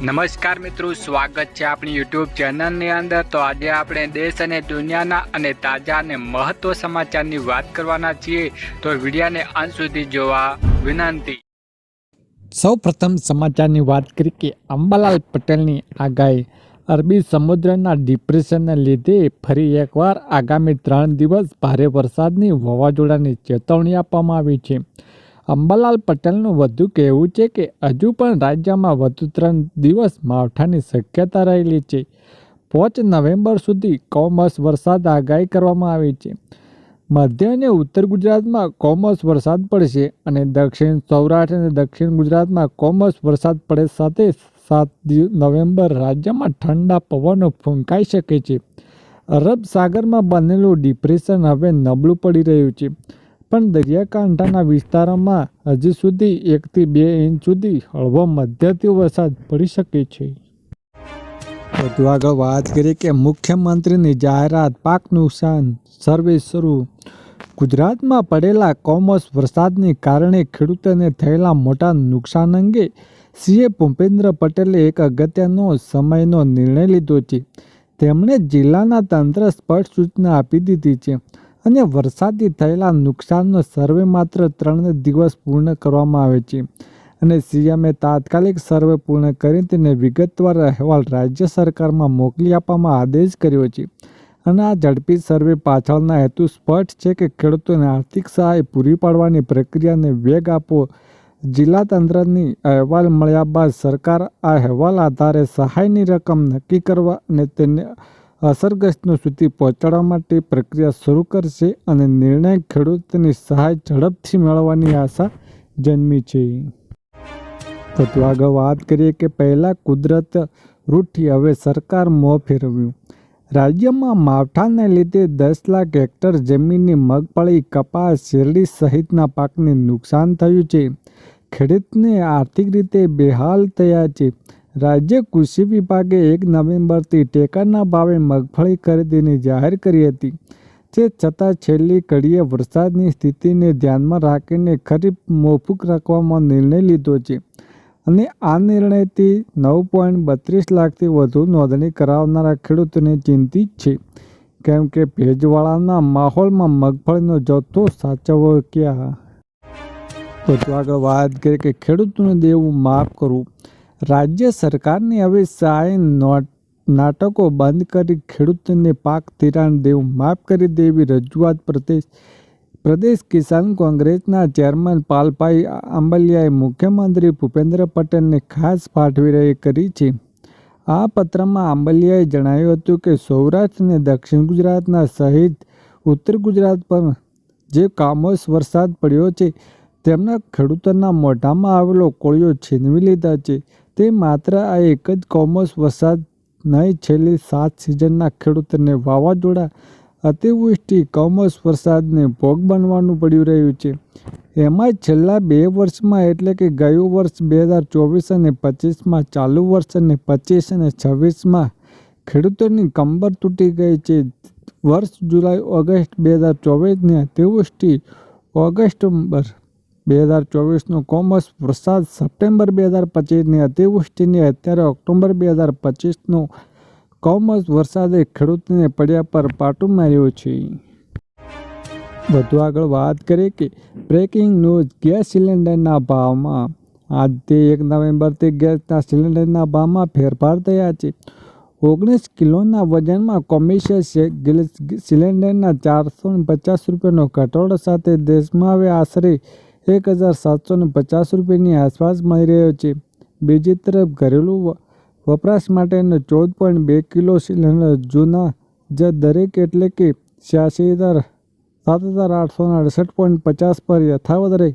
નમસ્કાર મિત્રો, સ્વાગત છે આપણી યુટ્યુબ ચેનલની અંદર. તો આજે આપણે દેશ અને દુનિયાના અને તાજા અને મહત્વ સમાચારની વાત કરવાના છીએ. તો વિડીયાને અંત સુધી જોવા વિનંતી. સૌ પ્રથમ સમાચારની વાત કરી કે અંબાલાલ પટેલની આગાહી. અરબી સમુદ્રના ડિપ્રેશનને લીધે ફરી એકવાર આગામી ત્રણ દિવસ ભારે વરસાદની વાવાઝોડાની ચેતવણી આપવામાં આવી છે. અંબાલાલ પટેલનું વધુ કહેવું છે કે હજુ પણ રાજ્યમાં વધુ ત્રણ દિવસ માવઠાની શક્યતા રહેલી છે. પાંચ નવેમ્બર સુધી કોમર્સ વરસાદ આગાહી કરવામાં આવી છે. મધ્ય અને ઉત્તર ગુજરાતમાં કોમર્સ વરસાદ પડશે અને દક્ષિણ સૌરાષ્ટ્ર અને દક્ષિણ ગુજરાતમાં કોમર્સ વરસાદ પડે સાથે સાત નવેમ્બર રાજ્યમાં ઠંડા પવનો ફૂંકાઈ શકે છે. અરબ સાગરમાં બનેલું ડિપ્રેશન હવે નબળું પડી રહ્યું છે. પણ દરિયાકાંઠાના વિસ્તારોમાં હજી સુધી એકથી બે ઇંચ સુધી હળવો મધ્યથી વરસાદ પડી શકે છે. વધુ આગળ વાત કરીએ કે મુખ્યમંત્રીની જાહેરાત પાક નુકસાન સર્વે શરૂ. ગુજરાતમાં પડેલા કોમર્સ વરસાદને કારણે ખેડૂતોને થયેલા મોટા નુકસાન અંગે સીએ ભૂપેન્દ્ર પટેલે એક અગત્યનો સમયનો નિર્ણય લીધો છે. તેમણે જિલ્લાના તંત્ર સ્પષ્ટ સૂચના આપી દીધી છે. અને વરસાદથી થયેલા નુકસાનનો સર્વે માત્ર ત્રણ દિવસ પૂર્ણ કરવામાં આવે છે. અને સીએમએ તાત્કાલિક સર્વે પૂર્ણ કરી તેને વિગતવાર અહેવાલ રાજ્ય સરકારમાં મોકલી આપવામાં આદેશ કર્યો છે. અને આ ઝડપી સર્વે પાછળના હેતુ સ્પષ્ટ છે કે ખેડૂતોને આર્થિક સહાય પૂરી પાડવાની પ્રક્રિયાને વેગ આપવો. જિલ્લા તંત્રની અહેવાલ મળ્યા બાદ સરકાર આ અહેવાલ આધારે સહાયની રકમ નક્કી કરવા અને તેને અસરગ્રસ્તો સુધી પહોંચાડવા માટે પ્રક્રિયા શરૂ કરશે અને નિર્ણય ખેડૂતની સહાય ઝડપથી મેળવવાની આશા જન્મી છે. તો આગળ વાત કરીએ કે પહેલાં કુદરત રૂઠી હવે સરકાર મોં ફેરવ્યું. રાજ્યમાં માવઠાને લીધે દસ લાખ હેક્ટર જમીનની મગફળી, કપાસ, શેરડી સહિતના પાકને નુકસાન થયું છે. ખેડૂતને આર્થિક રીતે બેહાલ થયા છે. રાજ્ય કૃષિ વિભાગે એક નવેમ્બરથી ટેકાના ભાવે મગફળી ખરીદીની જાહેર કરી હતી, જે છતાં છેલ્લી ઘડીએ વરસાદની સ્થિતિને ધ્યાનમાં રાખીને ખરીફ મોકૂફ રાખવામાં નિર્ણય લીધો છે અને આ નિર્ણયથી નવ પોઈન્ટ બત્રીસ લાખથી વધુ નોંધણી કરાવનારા ખેડૂતોને ચિંતિત છે. કેમ કે ભેજવાળાના માહોલમાં મગફળીનો જથ્થો સાચવવો ક્યાં? તો આગળ વાત કરીએ કે ખેડૂતોને દેવું માફ કરવું રાજ્ય સરકારની હવે સહાય નોટ નાટકો બંધ કરી ખેડૂતોને પાક ધિરાણ દેવું માફ કરી દેવી રજૂઆત પ્રદેશ પ્રદેશ કિસાન કોંગ્રેસના ચેરમેન પાલભાઈ આંબલિયાએ મુખ્યમંત્રી ભૂપેન્દ્ર પટેલને ખાસ પાઠવી રહી કરી છે. આ પત્રમાં આંબલિયાએ જણાવ્યું હતું કે સૌરાષ્ટ્ર અને દક્ષિણ ગુજરાતના સહિત ઉત્તર ગુજરાત પર જે કામોસ વરસાદ પડ્યો છે, તેમના ખેડૂતોના મોઢામાં આવેલો કોળિયો છીનવી લીધા છે. તે માત્ર આ એક જ કોમર્સ વરસાદ નહીં, છેલ્લી સાત સિઝનના ખેડૂતોને વાવાઝોડા અતિવૃષ્ટિ, કોમર્સ વરસાદને ભોગ બનવાનું પડ્યું રહ્યું છે. એમાં છેલ્લા બે વર્ષમાં એટલે કે ગયું વર્ષ બે હજાર ચોવીસ અને પચીસમાં, ચાલુ વર્ષ અને પચીસ અને છવ્વીસમાં ખેડૂતોની કંબર તૂટી ગઈ છે. વર્ષ જુલાઈ, ઓગસ્ટ બે હજાર ચોવીસની અતિવૃષ્ટિ ઓગસ્ટમ્બર બે હજાર ચોવીસનો કોમર્સ વરસાદ સપ્ટેમ્બર બે હજાર પચીસની અતિવૃષ્ટિની અત્યારે ઓક્ટોબર બે હજાર પચીસનું કોમર્સ વરસાદે ખેડૂતને પડ્યા પર પાટું માર્યું છે. વધુ આગળ વાત કરીએ કે બ્રેકિંગ ન્યૂઝ ગેસ સિલિન્ડરના ભાવમાં. આજથી એક નવેમ્બરથી ગેસના સિલિન્ડરના ભાવમાં ફેરફાર થયા છે. ઓગણીસ કિલોના વજનમાં કોમિશિયસ ગેસ સિલિન્ડરના ચારસો પચાસ રૂપિયાનો ઘટાડો સાથે દેશમાં હવે આશરે એક હજાર સાતસો ને પચાસ રૂપિયાની આસપાસ મળી રહ્યો છે. બીજી તરફ ઘરેલું વપરાશ માટેનો ચૌદ પોઈન્ટ બે કિલો સિલિન્ડર જૂના, જ દરેક એટલે કે છ્યાસી હજાર, સાત હજાર આઠસો અડસઠ પોઈન્ટ પચાસ પર યથાવત રહી.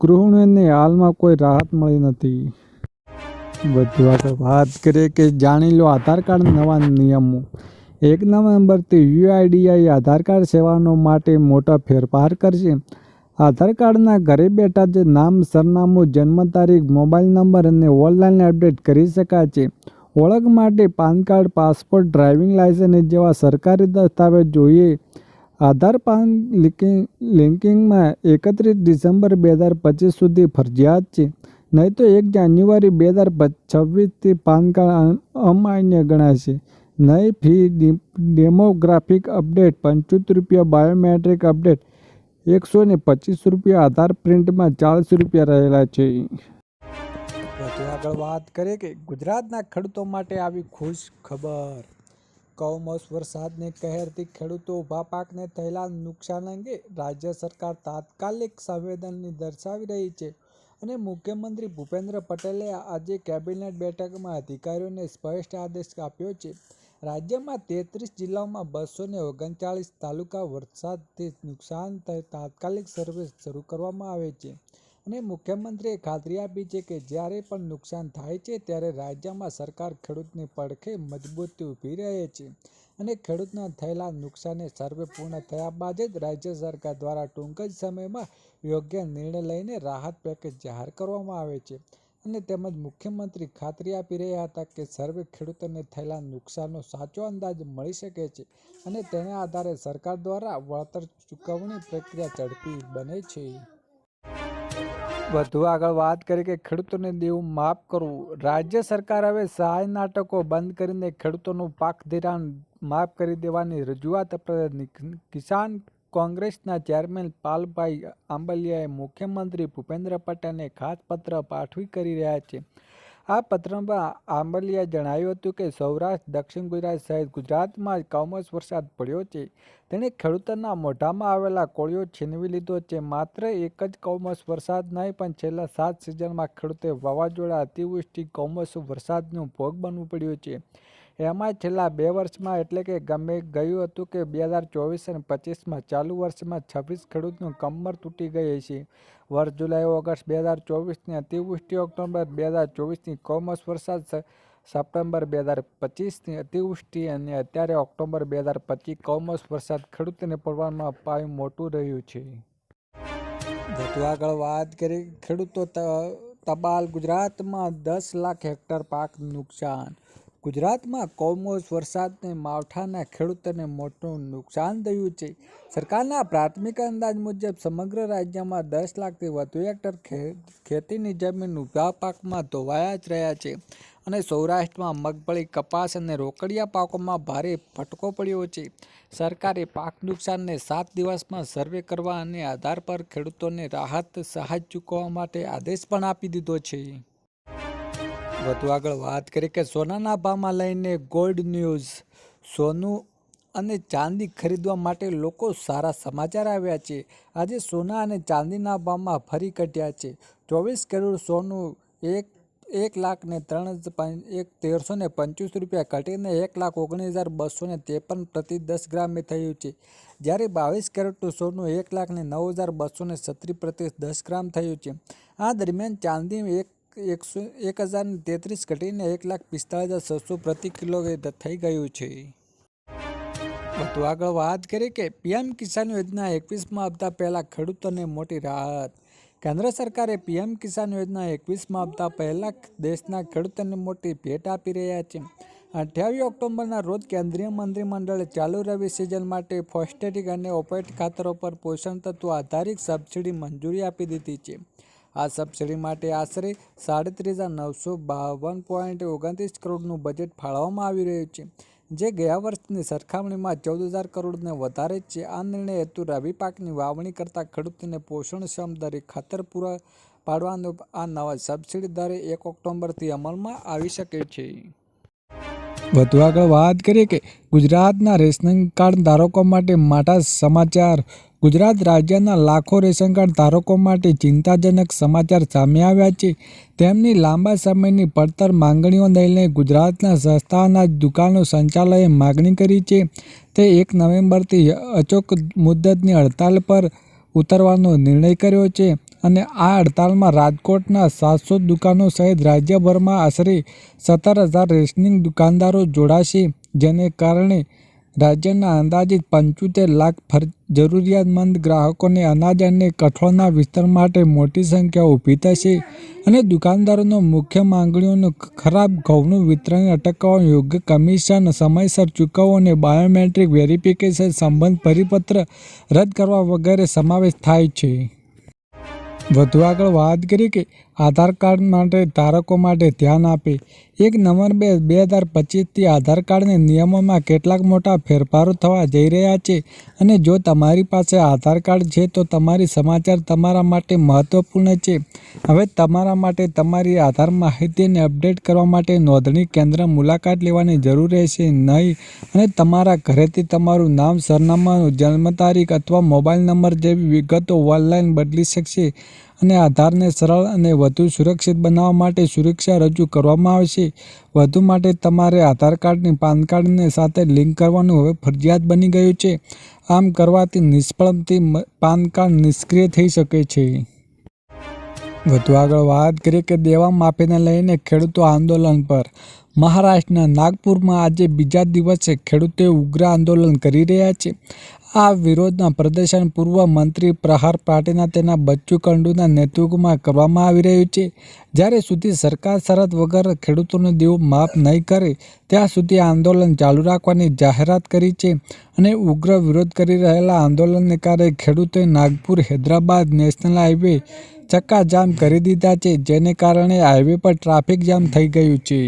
ગૃહિણીઓને હાલમાં કોઈ રાહત મળી નથી. વધુ આગળ વાત કરીએ કે જાણી લો આધાર કાર્ડ નવા નિયમો. એક નવેમ્બરથી યુઆઈડીઆઈ આધાર કાર્ડ સેવાનો માટે મોટા ફેરફાર કરશે. આધાર કાર્ડના ઘરે બેઠા જ નામ, સરનામું જન્મ તારીખ મોબાઈલ નંબર અને ઓનલાઈન અપડેટ કરી શકાય છે. ઓળખ માટે PAN card, passport, driving licence જેવા સરકારી દસ્તાવેજ જોઈએ. આધાર પાન લિંકિંગ, લિંકિંગમાં એકત્રીસ ડિસેમ્બર બે હજાર પચીસ સુધી ફરજિયાત છે. નહીં તો એક જાન્યુઆરી બે હજાર છવ્વીસથી પાન કાર્ડ અમાન્ય ગણાશે નહીં ફી ડેમોગ્રાફિક અપડેટ, પંચોતેર રૂપિયા બાયોમેટ્રિક અપડેટ એકસો ને પચીસ રૂપિયા આધાર પ્રિન્ટમાં ચાલીસ રૂપિયા રહેલા છે. વધુ આગળ વાત કરીએ કે ગુજરાતના ખેડૂતો માટે આવી ખુશ ખબર. કમોસ વરસાદને કહેરથી ખેડૂતો ઊભા પાકને થયેલા નુકસાન અંગે રાજ્ય સરકાર તાત્કાલિક સંવેદનની દર્શાવી રહી છે અને મુખ્યમંત્રી ભૂપેન્દ્ર પટેલે આજે કેબિનેટ બેઠકમાં અધિકારીઓને સ્પષ્ટ આદેશ આપ્યો છે. રાજ્યમાં તેત્રીસ જિલ્લાઓમાં બસો ને ઓગણચાળીસ તાલુકા વરસાદથી નુકસાન થઈ તાત્કાલિક સર્વે શરૂ કરવામાં આવે છે. અને મુખ્યમંત્રીએ ખાતરી આપી છે કે જ્યારે પણ નુકસાન થાય છે ત્યારે રાજ્યમાં સરકાર ખેડૂતની પડખે મજબૂતી ઊભી રહે છે. અને ખેડૂતના થયેલા નુકસાને સર્વે પૂર્ણ થયા બાદ જ રાજ્ય સરકાર દ્વારા ટૂંક જ સમયમાં યોગ્ય નિર્ણય લઈને રાહત પેકેજ જાહેર કરવામાં આવે છે. અને તેમજ મુખ્યમંત્રી ખાતરી આપી રહ્યા હતા કે સર્વે ખેડૂતોને થયેલા નુકસાનનો સાચો અંદાજ મળી શકે છે અને તેના આધારે સરકાર દ્વારા વળતર ચૂકવણી પ્રક્રિયા ઝડપી બને છે. વધુ આગળ વાત કરી કે ખેડૂતોને દેવું માફ કરવું. રાજ્ય સરકાર હવે સહાય નાટકો બંધ કરીને ખેડૂતોનું પાક ધિરાણ માફ કરી દેવાની રજૂઆત કિસાન કોંગ્રેસના ચેરમેન પાલભાઈ આંબલિયાએ મુખ્યમંત્રી ભૂપેન્દ્ર પટેલને ખાસ પત્ર પાઠવી કરી રહ્યા છે. આ પત્રમાં આંબલિયાએ જણાવ્યું હતું કે સૌરાષ્ટ્ર, દક્ષિણ ગુજરાત સહિત ગુજરાતમાં કમોસ વરસાદ પડ્યો છે. તેણે ખેડૂતોના મોઢામાં આવેલા કોળિયો છીનવી લીધો છે. માત્ર એક જ કમોસ વરસાદ નહીં, પણ છેલ્લા સાત સિઝનમાં ખેડૂતે વાવાઝોડા અતિવૃષ્ટિ કમોસ વરસાદનું ભોગ બનવું પડ્યું છે. એમાં છેલ્લા બે વર્ષમાં એટલે કે ગમે ગયું હતું કે બે હજાર ચોવીસ અને પચીસમાં ચાલુ વર્ષમાં છવ્વીસ ખેડૂતનું કમર તૂટી ગઈ છે વર્ષ જુલાઈ, ઓગસ્ટ બે હજાર ચોવીસની અતિવૃષ્ટિ, ઓક્ટોબર બે હજાર ચોવીસની કોમર્સ વરસાદ સપ્ટેમ્બર બે હજાર પચીસની અતિવૃષ્ટિ અને અત્યારે ઓક્ટોબર બે હજાર પચીસ કમોસમ વરસાદ ખેડૂતોને પડવામાં પાયું મોટું રહ્યું છે. વધુ આગળ વાત કરી ખેડૂતો તબાલ ગુજરાતમાં દસ લાખ હેક્ટર પાક નુકસાન. ગુજરાતમાં કમોસ વરસાદને માવઠાના ખેડૂતોને મોટું નુકસાન થયું છે. સરકારના પ્રાથમિક અંદાજ મુજબ સમગ્ર રાજ્યમાં દસ લાખથી વધુ હેક્ટર ખેતીની જમીન ઊભા પાકમાં ધોવાયા જ રહ્યા છે અને સૌરાષ્ટ્રમાં મગફળી, કપાસ અને રોકડિયા પાકોમાં ભારે ફટકો પડ્યો છે. સરકારે પાક નુકસાનને સાત દિવસમાં સર્વે કરવા અને આધાર પર ખેડૂતોને રાહત, સહાય ચૂકવવા માટે આદેશ પણ આપી દીધો છે. વધુ આગળ વાત કરીએ કે સોનાના ભાવમાં લઈને ગોલ્ડ ન્યૂઝ સોનું અને ચાંદી ખરીદવા માટે લોકો સારા સમાચાર આવ્યા છે. આજે સોના અને ચાંદીના ભાવમાં ફરી ઘટ્યા છે. ચોવીસ કરોડ સોનું એક એક લાખ ને ત્રણ એક તેરસો ને પંચોતેર રૂપિયા ઘટીને એક લાખ ઓગણીસ હજાર બસો ને ત્રેપન પ્રતિ દસ ગ્રામે થયું છે. જ્યારે બાવીસ કેરેટનું સોનું એક લાખ ને નવ હજાર બસો ને છત્રીસ પ્રતિ દસ ગ્રામ થયું છે. આ દરમિયાન ચાંદી એક એકસો એક હજાર તેત્રીસ ઘટીને એક લાખ પિસ્તાળીસ હજાર છસો પ્રતિ કિલો થઈ ગયું છે. વધુ આગળ વાત કરીએ કે પીએમ કિસાન યોજના એકવીસમાં આપતા પહેલાં ખેડૂતોને મોટી રાહત. કેન્દ્ર સરકારે પીએમ કિસાન યોજના એકવીસમાં આપતા પહેલાં દેશના ખેડૂતોને મોટી ભેટ આપી રહ્યા છે. અઠ્યાવીસ ઓક્ટોબરના રોજ કેન્દ્રીય મંત્રીમંડળે ચાલુ રવિ સિઝન માટે ફોસ્ટેટિક અને ઓપેટ ખાતરો પર પોષણ તત્વો આધારિત સબસિડી મંજૂરી આપી દીધી છે. આ સબસિડી માટે આશરે સાડત્રીસ હજાર નવસો બાવન પોઈન્ટ ઓગણત્રીસ કરોડનું બજેટ ફાળવવામાં આવી રહ્યું છે, જે ગયા વર્ષની સરખામણીમાં ચૌદ હજાર કરોડને વધારે છે. આ નિર્ણય હેતુ રવિ પાકની વાવણી કરતાં ખેડૂતોને પોષણક્ષમ દરે ખાતર પૂરા પાડવાનો આ નવા સબસિડી દરે એક ઓક્ટોબરથી અમલમાં આવી શકે છે. વધુ આગળ વાત કરીએ કે ગુજરાતના રેશનિંગ કાર્ડ ધારકો માટે માટા સમાચાર. ગુજરાત રાજ્યના લાખો રેશન કાર્ડ ધારકો માટે ચિંતાજનક સમાચાર સામે આવ્યા છે. તેમની લાંબા સમયની પડતર માંગણીઓ લઈને ગુજરાતના સંસ્થાના દુકાનો સંચાલયે માગણી કરી છે. તે એક નવેમ્બરથી અચોક મુદ્દતની હડતાલ પર ઉતરવાનો નિર્ણય કર્યો છે. અને આ હડતાલમાં રાજકોટના સાતસો દુકાનો સહિત રાજ્યભરમાં આશરે સત્તર હજાર રેશનિંગ દુકાનદારો જોડાશે, જેને કારણે રાજ્યના અંદાજિત પંચોતેર લાખ ફર, જરૂરિયાતમંદ ગ્રાહકોને અનાજ અને કઠોળના વિસ્તર માટે મોટી સંખ્યા ઊભી થશે અને દુકાનદારોનો મુખ્ય માંગણીઓનું ખરાબ ઘઉંનું વિતરણ અટકાવવા યોગ્ય કમિશન, સમયસર ચૂકવવો અને બાયોમેટ્રિક વેરિફિકેશન સંબંધ પરિપત્ર રદ કરવા વગેરે સમાવેશ થાય છે. વધુ આગળ વાત કરીએ કે આધાર કાર્ડ માટે ધારકો માટે ધ્યાન આપે. એક નંબર બે બે હજાર પચીસથી આધાર કાર્ડની નિયમોમાં કેટલાક મોટા ફેરફારો થવા જઈ રહ્યા છે અને જો તમારી પાસે આધાર કાર્ડ છે તો તમારી સમાચાર તમારા માટે મહત્વપૂર્ણ છે. હવે તમારા માટે તમારી આધાર માહિતીને અપડેટ કરવા માટે નોંધણી કેન્દ્ર મુલાકાત લેવાની જરૂર રહેશે નહીં અને તમારા ઘરેથી તમારું નામ, સરનામાનું જન્મ તારીખ અથવા મોબાઈલ નંબર જેવી વિગતો ઓનલાઈન બદલી શકશે. અને આધારને સરળ અને વધુ સુરક્ષિત બનાવવા માટે સુરક્ષા રજૂ કરવામાં આવશે. વધુ માટે તમારે આધાર કાર્ડની પાન કાર્ડને સાથે લિંક કરવાનું હવે ફરજિયાત બની ગયું છે. આમ કરવાથી નિષ્ફળથી પાન કાર્ડ નિષ્ક્રિય થઈ શકે છે. વધુ આગળ વાત કરીએ કે દેવા માફીને લઈને ખેડૂતો આંદોલન પર. મહારાષ્ટ્રના નાગપુરમાં આજે બીજા દિવસે ખેડૂતો ઉગ્ર આંદોલન કરી રહ્યા છે. આ વિરોધના પ્રદર્શન પૂર્વ મંત્રી પ્રહાર પાટીલના તેના બચ્ચુ કંડુના નેતૃત્વમાં કરવામાં આવી રહ્યું છે. જ્યારે સુધી સરકાર શરત વગર ખેડૂતોને દેવો માફ નહીં કરે, ત્યાં સુધી આંદોલન ચાલુ રાખવાની જાહેરાત કરી છે અને ઉગ્ર વિરોધ કરી રહેલા આંદોલનને કારણે ખેડૂતોએ નાગપુર, હૈદરાબાદ નેશનલ હાઈવે ચક્કાજામ કરી દીધા છે, જેને કારણે હાઈવે પર ટ્રાફિક જામ થઈ ગયું છે.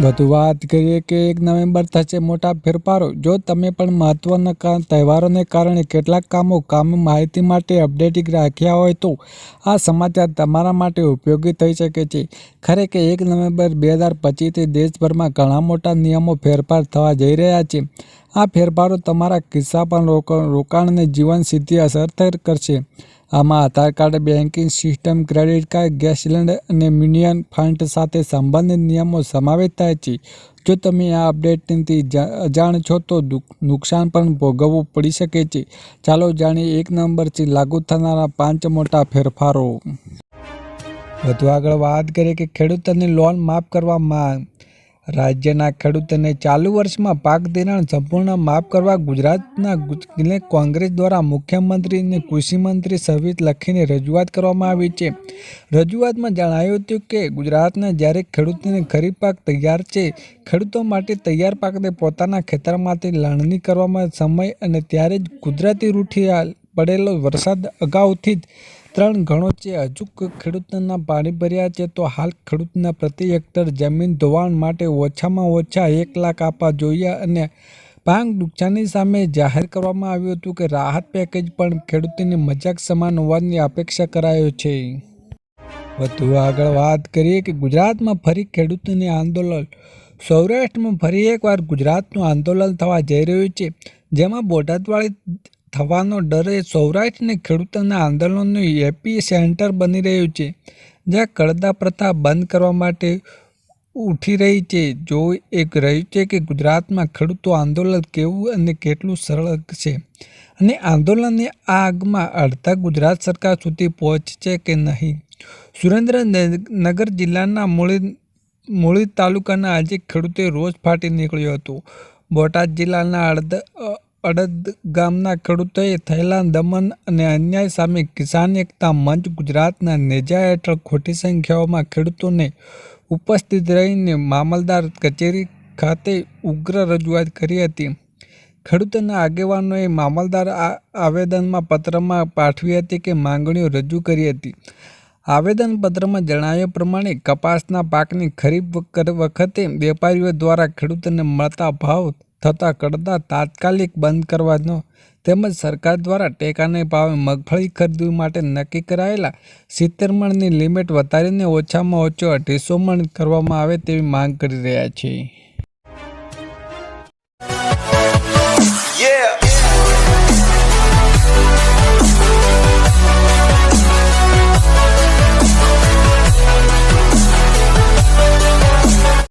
વધુ વાત કરીએ કે એક નવેમ્બર થશે મોટા ફેરફારો. જો તમે પણ મહત્વના કા- તહેવારોને કારણે કેટલાક કામો કામ માહિતી માટે અપડેટિંગ રાખ્યા હોય તો આ સમાચાર તમારા માટે ઉપયોગી થઈ શકે છે. ખરેખર એક નવેમ્બર બે હજાર પચીસથી દેશભરમાં ઘણા મોટા નિયમો ફેરફાર થવા જઈ રહ્યા છે. આ ફેરફારો તમારા ખિસ્સા પર રોકાણ, રોકાણને જીવન સીધી અસર કરશે. આમાં Aadhaar card banking system, credit card, gas cylinder અને મ્યુનિયન ફંડ સાથે સંબંધિત નિયમો સમાવેશ થાય છે. જો તમે આ અપડેટથી અજાણ છો તો નુકસાન પણ ભોગવવું પડી શકે છે. ચાલો જાણીએ એક નંબરથી લાગુ થનારા પાંચ મોટા ફેરફારો. વધુ આગળ વાત કરીએ કે ખેડૂતોની લોન માફ કરવા માંગ. રાજ્યના ખેડૂતોને ચાલુ વર્ષમાં પાક ધિરાણ સંપૂર્ણ માફ કરવા ગુજરાતના કોંગ્રેસ દ્વારા મુખ્યમંત્રી અને કૃષિમંત્રી સહિત લખીને રજૂઆત કરવામાં આવી છે. રજૂઆતમાં જણાવ્યું હતું કે, ગુજરાતના જ્યારે ખેડૂતોને ખરીફ પાક તૈયાર છે, ખેડૂતો માટે તૈયાર પાકને પોતાના ખેતરમાંથી લાણણી કરવામાં સમય અને ત્યારે જ કુદરતી રૂઠી પડેલો વરસાદ અગાઉથી જ ત્રણ ગણો છે. હજુ ખેડૂતના પાણી ભર્યા છે તો હાલ ખેડૂતના પ્રતિ હેક્ટર જમીન ધોવાણ માટે ઓછામાં ઓછા એક લાખ આપવા જોઈએ અને પાક નુકસાની સામે જાહેર કરવામાં આવ્યું હતું કે રાહત પેકેજ પણ ખેડૂતોની મજાક સમાન હોવાની અપેક્ષા કરાયો છે. વધુ આગળ વાત કરીએ કે ગુજરાતમાં ફરી ખેડૂતોની આંદોલન. સૌરાષ્ટ્રમાં ફરી એકવાર ગુજરાતનું આંદોલન થવા જઈ રહ્યું છે. જેમાં બોટાદવાળી થવાનો ડર એ સૌરાષ્ટ્રને ખેડૂતોના આંદોલનનું એપી સેન્ટર બની રહ્યું છે જ્યાં કડદા પ્રથા બંધ કરવા માટે ઉઠી રહી છે. જો એક રહ્યું છે કે ગુજરાતમાં ખેડૂતો આંદોલન કેવું અને કેટલું સરળ છે અને આંદોલનની આ આગમાં અડધા ગુજરાત સરકાર સુધી પહોંચશે કે નહીં? સુરેન્દ્રનગર જિલ્લાના મૂળી મૂળી તાલુકાના આજે ખેડૂતે રોજ ફાટી નીકળ્યો હતો. બોટાદ જિલ્લાના અડદ અ, અડદ ગામના ખેડૂતોએ થયેલા દમન અને અન્યાય સામે કિસાન એકતા મંચ ગુજરાતના નેજા હેઠળ ખોટી સંખ્યાઓમાં ખેડૂતોને ઉપસ્થિત રહીને મામલદાર કચેરી ખાતે ઉગ્ર રજૂઆત કરી હતી. ખેડૂતોના આગેવાનોએ મામલદાર આવેદનમાં પત્રમાં પાઠવી હતી કે માંગણીઓ રજૂ કરી હતી. આવેદનપત્રમાં જણાવ્યા પ્રમાણે, કપાસના પાકની ખરીફ વખ- વખતે વેપારીઓ દ્વારા ખેડૂતોને મળતા ભાવ થતાં કડદા તાત્કાલિક બંધ કરવાનો તેમજ સરકાર દ્વારા ટેકાને ભાવે મગફળી ખરીદવી માટે નક્કી કરાયેલા સિત્તેર મણની લિમિટ વધારીને ઓછામાં ઓછો અઢીસો મણ કરવામાં આવે તેવી માંગ કરી રહ્યા છે.